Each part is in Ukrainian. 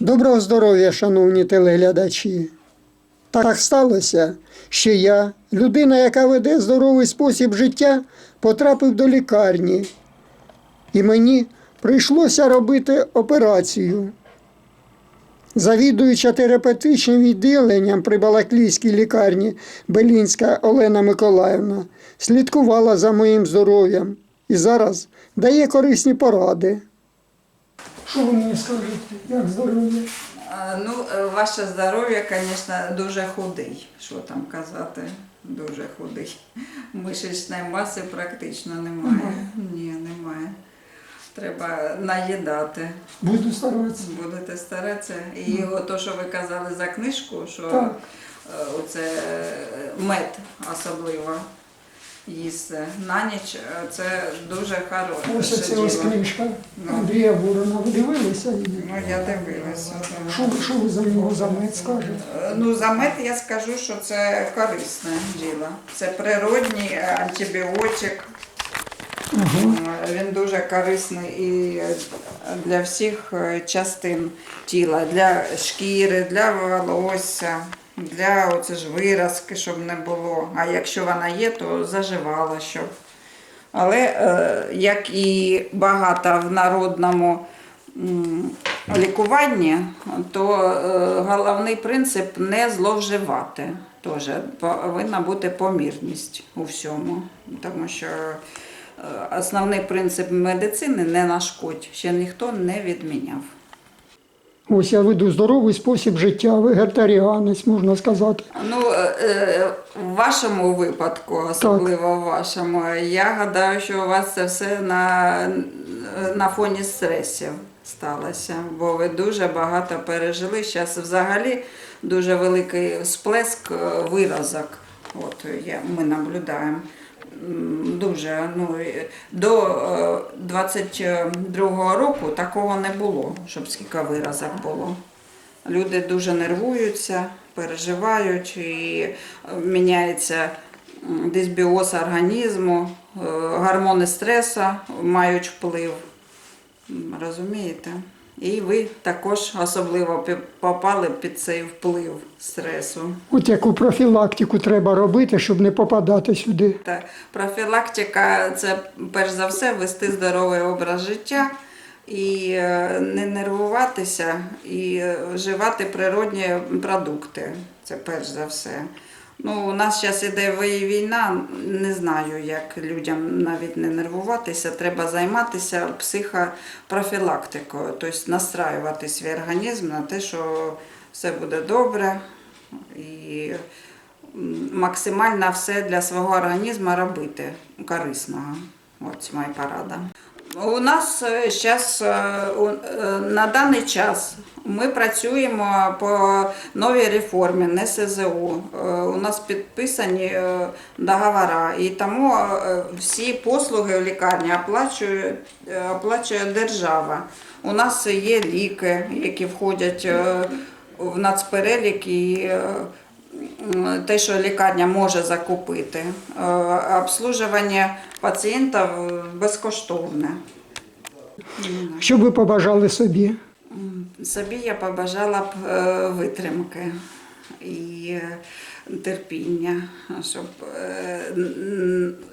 Доброго здоров'я, шановні телеглядачі. Так сталося, що я, людина, яка веде здоровий спосіб життя, потрапив до лікарні. І мені прийшлося робити операцію. Завідуюча терапевтичним відділенням при Балаклійській лікарні Белінська Олена Миколаївна слідкувала за моїм здоров'ям і зараз дає корисні поради. Що ви мені скажете, як здоров'я? Ну, е, ваше здоров'я, звісно, дуже худий. Що там казати? Дуже худий. Мишечної маси практично немає. Ні, немає. Треба наїдати. Буду старатися. Будете старатися. І ото, що ви казали за книжку, що Так. е, оце е, мед особливо їсти на ніч, е, це дуже хороше. Ось це ось книжка Ну. Андрія Ворона. Ви дивилися її? Ну, я дивилася. Що, ви- що ви за нього за мед скажете? Е, Ну, за мед я скажу, що це корисне діло. Це природній е, антибіотик. Ага. Е, Він дуже корисний і для всіх е, частин тіла, для шкіри, для волосся, для оце ж виразки, щоб не було. А якщо вона є, то заживала щоб. Але е, як і багато в народному лікуванні, то е, головний принцип не зловживати. Теж повинна бути помірність у всьому. Тому що е, основний принцип медицини не нашкодь, ще ніхто не відміняв. Ось я веду здоровий спосіб життя, вегетаріанець, можна сказати. Ну, е, е, в вашому випадку, особливо в вашому, я гадаю, що у вас це все на, на фоні стресів сталося, бо ви дуже багато пережили. Зараз взагалі дуже великий сплеск е, виразок. От я, ми наблюдаємо. Дуже ну до е, 22-го року такого не було, щоб скільки виразок було. Люди дуже нервуються, переживають і е, міняється дисбіоз організму, е, гормони стресу мають вплив. Розумієте? І ви також особливо попали під цей вплив стресу. От яку профілактику треба робити, щоб не попадати сюди. Та профілактика це перш за все вести здоровий образ життя і е, не нервуватися, і е, вживати природні продукти. Це перш за все. Ну, у нас зараз іде війна, не знаю, як людям навіть не нервуватися. Треба займатися психопрофілактикою, тобто настраювати свій організм на те, що все буде добре. І максимально все для свого організму робити корисного. От моя порада. У нас зараз на даний час ми працюємо по новій реформі НСЗУ. Е, У нас підписані е, договори, і тому е, всі послуги в лікарні оплачує, оплачує держава. У нас є ліки, які входять в нацперелік і те, що лікарня може закупити. Обслужування пацієнтів безкоштовне. Що ви побажали собі? Собі я побажала б е, витримки і терпіння, щоб е,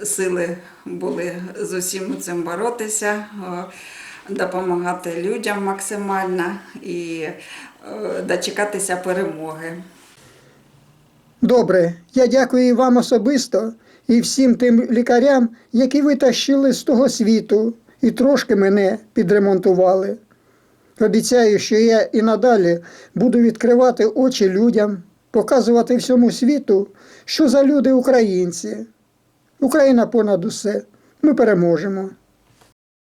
сили були з усім цим боротися, допомагати людям максимально і е, дочекатися перемоги. Добре, я дякую вам особисто і всім тим лікарям, які витащили з того світу і трошки мене підремонтували. Обіцяю, що я і надалі буду відкривати очі людям, показувати всьому світу, що за люди українці. Україна понад усе. Ми переможемо.